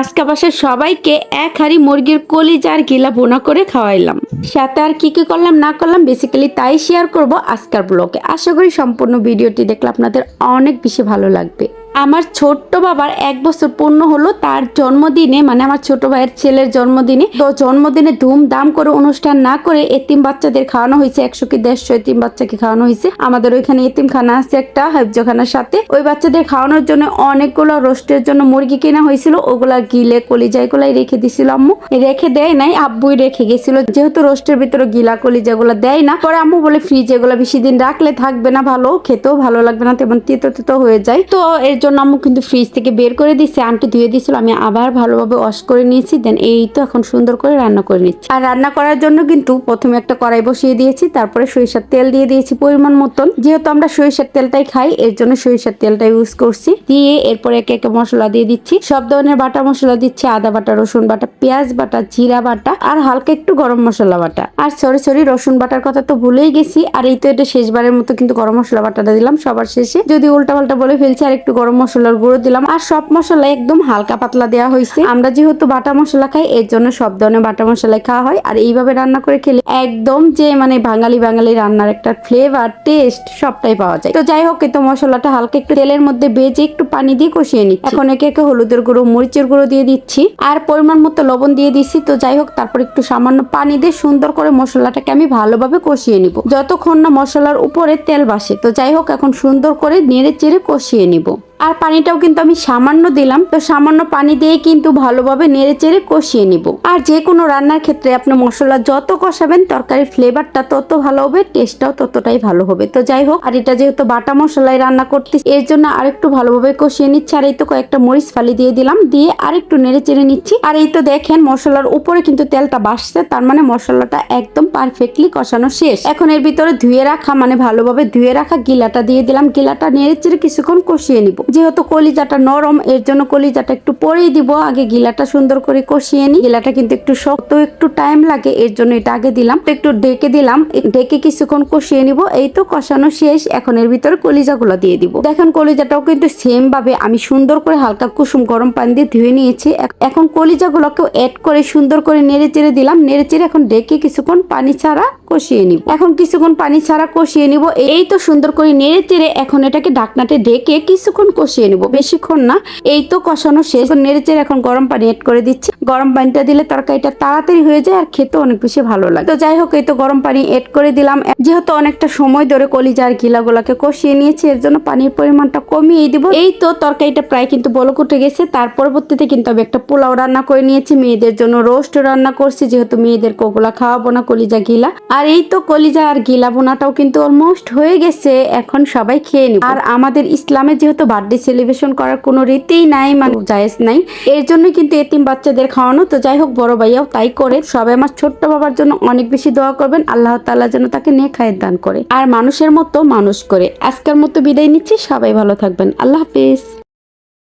আজকে বাসার সবাইকে এক হাড়ি মুরগির কলিজা আর গিলা বোনা করে খাওয়াইলাম। সাথে আর কি কি করলাম, না করলাম বেসিক্যালি তাই শেয়ার করব আজকের ব্লগে আশা করি সম্পূর্ণ ভিডিওটি দেখলে আপনাদের অনেক বেশি ভালো লাগবে। আমার ছোট্ট বাবার এক বছর পূর্ণ হলো তার জন্মদিনে মানে আমার ছোট ভাইয়ের ছেলের জন্মদিনে। তো জন্মদিনে ধুমধাম করে অনুষ্ঠান না করে এতিম বাচ্চাদের খাওয়ানো হয়েছে, একশো কি দেড়শো এতিম বাচ্চাকে খাওয়ানো হয়েছে। আমাদের ওইখানে এতিমখানা আছে একটা, হাফজখানার সাথে। ওই বাচ্চাদের খাওয়ানোর জন্য অনেকগুলো রোস্টের জন্য মুরগি কেনা হয়েছিল, ওগুলা গিলে কলিজা এগুলাই রেখে দিছিল আম্মু। রেখে দেয় নাই, আব্বুই রেখে গেছিল। যেহেতু রোস্টের ভিতরে গিলা কলিজা গুলা দেয় না, পরে আম্মু বলে, ফ্রিজে এগুলো বেশি দিন রাখলে থাকবে না ভালো, খেতেও ভালো লাগবে না, তেমন তিতো তিতো হয়ে যায়। তো এর জন্য আম্মু কিন্তু ফ্রিজ থেকে বের করে দিচ্ছে আন্টি ধুয়ে দিয়েছিল, আমি আবার ভালোভাবে ওয়াশ করে নিয়েছি দেন এই তো এখন সুন্দর করে রান্না করে নিচ্ছি। আর রান্না করার জন্য কিন্তু প্রথমে একটা কড়াই বসিয়ে দিয়েছি, তারপরে সরিষার তেল দিয়ে দিয়েছি পরিমাণ মতন। যেহেতু আমরা সরিষার তেলটাই খাই, এর জন্য সরিষার তেলটা ইউজ করছি। দিয়ে এরপরে একে একে মশলা দিয়ে দিচ্ছি, সব ধরনের বাটা মশলা দিচ্ছি, আদা বাটা, রসুন বাটা, পেঁয়াজ বাটা, জিরা বাটা, আর হালকা একটু গরম মশলা বাটা। আর সরি সরি রসুন বাটার কথা তো ভুলেই গেছি, আর এই তো এটা শেষবারের মতো কিন্তু গরম মশলা বাটাটা দিলাম, সবার শেষে। যদি উল্টা পাল্টা বলে ফেলছি, আর একটু গরম মশলার গুঁড়ো দিলাম। আর সব মশলা একদম হালকা পাতলা দেওয়া হয়েছে। আমরা যেহেতু বাটা মশলা খাই, এর জন্য সব ধরনের বাটা মশলাই খাওয়া হয়। আর এইভাবে রান্না করে খেলে একদম যে মানে বাঙালি বাঙালি রান্নার একটা ফ্লেভার টেস্ট সবটাই পাওয়া যায়। তো যাই হোক এই তো মশলাটা হালকা একটু তেলের মধ্যে বেজে একটু পানি দিয়ে কষিয়ে নিচ্ছি। এখন একে একে হলুদের গুঁড়ো, মরিচের গুঁড়ো দিয়ে দিচ্ছি। আর পরিমাণ মতো লবণ দিয়ে দিচ্ছি। তো যাই হোক, তারপর একটু সামান্য পানি দিয়ে সুন্দর করে মশলাটাকে আমি ভালোভাবে কষিয়ে নিব। যতক্ষণ না মশলার উপরে তেল বাসে তো যাই হোক, এখন সুন্দর করে নেড়ে চেড়ে কষিয়ে নিব। আর পানিটাও কিন্তু আমি সামান্য দিলাম। তো সামান্য পানি দিয়ে কিন্তু ভালোভাবে নেড়ে চেড়ে কষিয়ে নিব। আর যে কোনো রান্নার ক্ষেত্রে আপনি মশলা যত কষাবেন, তরকারির ফ্লেভারটা তত ভালো হবে টেস্টটাও ততটাই ভালো হবে। তো যাই হোক, আর এটা যেহেতু বাটা মশলায় রান্না করতে এর জন্য আরেকটু ভালোভাবে কষিয়ে নিচ্ছি। আর এই তো কয়েকটা মরিচ ফালি দিয়ে দিলাম, দিয়ে আরেকটু নেড়ে চেড়ে নিচ্ছি। আর এই তো দেখেন, মশলার উপরে কিন্তু তেলটা বাসছে, তার মানে মশলাটা একদম পারফেক্টলি কষানো শেষ। এখন এর ভিতরে ধুয়ে রাখা মানে ভালোভাবে ধুয়ে রাখা গিলাটা দিয়ে দিলাম। গিলাটা নেড়ে চেড়ে কিছুক্ষণ কষিয়ে নিব। যেহেতু কলিজাটা নরম, এর জন্য কলিজাটা একটু পরেই দিব। আগে গিলাটা সুন্দর করে কষিয়ে নি গিলাটা কিন্তু একটু শক্ত, একটু টাইম লাগে, এর জন্য এটা আগে দিলাম। একটু ঢেকে দিলাম। ঢেকে কিছুক্ষণ কষিয়ে নিব। এই তো কষানো শেষ। এখন এর ভিতরে কলিজাগুলো দিয়ে দিব। দেখেন, কলিজাটাও কিন্তু সেম ভাবে আমি সুন্দর করে হালকা কুসুম গরম পানি দিয়ে ধুয়ে নিয়েছি। এখ- এখন কলিজাগুলোকেও অ্যাড করে সুন্দর করে নেড়ে চেড়ে দিলাম। নেড়ে চেড়ে এখন ঢেকে কিছুক্ষণ পানি ছাড়া কষিয়ে নিব। এখন কিছুক্ষণ পানি ছাড়া কষিয়ে নিব। এই তো সুন্দর করে নেড়ে চেড়ে এখন এটাকে ঢাকনাতে ঢেকে কিছুক্ষণ কষিয়ে নিব। বেশিক্ষণ না, এই তো কষানো শেষ। এখন নেড়ে চেড়ে এখন গরম পানি এড করে দিচ্ছি। গরম পানিটা দিলে তরকারিটা তাড়াতাড়ি হয়ে যায় আর খেতে অনেক বেশি ভালো লাগে। তো যাই হোক, এই তো গরম পানি এড করে দিলাম। যেহেতু অনেকটা সময় ধরে কলিজা আর গিলাগুলাকে কষিয়ে নিয়েছি, এর জন্য পানির পরিমাণটা কমিয়ে দিব। এই তো তরকারিটা প্রায় কিন্তু বলক উঠে গেছে। তার পরবর্তীতে কিন্তু আমি একটা পোলাও রান্না করে নিয়েছি। মেয়েদের জন্য রোস্ট রান্না করছি, যেহেতু মেয়েদের কোগুলা খাওয়াবো না কলিজা গিলা। আর এই তো কলিজা আর গিলা বোনাটাও কিন্তু অলমোস্ট হয়ে গেছে। এখন সবাই খেয়ে নিব। আর আমাদের ইসলামে যেহেতু বার্থডে সেলিব্রেশন করার কোনো রীতিই নাই মানে জায়েজ নাই। এর জন্য কিন্তু এতিম বাচ্চাদের খাওয়ানো। তো যাই হোক বড় ভাইয়াও তাই করে। সবাই আমার ছোট্ট বাবার জন্য অনেক বেশি দোয়া করবেন। আল্লাহ তাল্লাহ যেন তাকে নে খায়ের দান করে। আর মানুষের মতো মানুষ করে। আজকের মতো বিদায় নিচ্ছি। সবাই ভালো থাকবেন। আল্লাহ হাফিজ।